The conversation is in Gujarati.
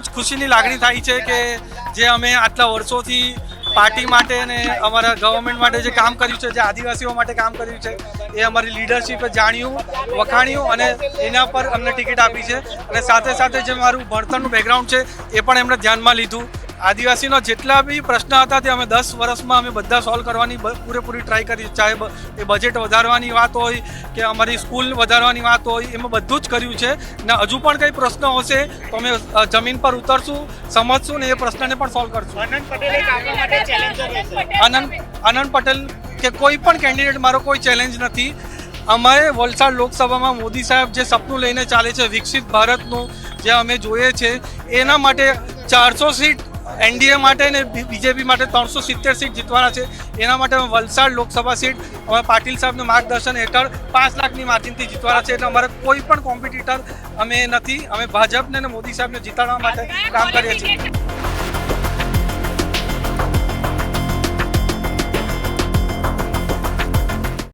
જ ખુશીની લાગણી થાય છે કે જે અમે આટલા વર્ષોથી પાર્ટી માટે અને અમારા ગવર્મેન્ટ માટે જે કામ કર્યું છે, જે આદિવાસીઓ માટે કામ કર્યું છે, એ અમારી લીડરશીપે જાણ્યું, વખાણ્યું અને એના પર અમને ટિકિટ આપી છે. અને સાથે સાથે જે મારું ભણતરનું બેકગ્રાઉન્ડ છે, એ પણ એમણે ધ્યાનમાં લીધું. આદિવાસીનો જેટલા બી પ્રશ્ન હતા તે અમે દસ વર્ષમાં અમે બધા સોલ્વ કરવાની પૂરેપૂરી ટ્રાય કરી. ચાહે એ બજેટ વધારવાની વાત હોય કે અમારી સ્કૂલ વધારવાની વાત હોય એમાં બધું જ કર્યું છે. ને હજુ પણ કંઈ પ્રશ્ન હશે તો અમે જમીન પર ઉતરશું સમજશું ને એ પ્રશ્નને પણ સોલ્વ કરશું. આનંદ માટે ચેલેન્જર આનંદ આનંદ પટેલ કે કોઈ પણ કેન્ડિડેટ મારો કોઈ ચેલેન્જ નથી. અમારે વલસાડ લોકસભામાં મોદી સાહેબ જે સપનું લઈને ચાલે છે વિકસિત ભારતનું જે અમે જોઈએ છે એના માટે ચારસો સીટ એનડીએ માટે ને બીજેપી માટે ત્રણસો સિત્તેર સીટ જીતવાના છે. એના માટે અમે વલસાડ લોકસભા સીટ, અમે પાટીલ સાહેબનું માર્ગદર્શન હેઠળ પાંચ લાખની માર્જિનથી જીતવાના છે. એટલે અમારે કોઈ પણ કોમ્પિટિટર અમે નથી. અમે ભાજપને મોદી સાહેબને જીતાડવા માટે કામ કરીએ છીએ.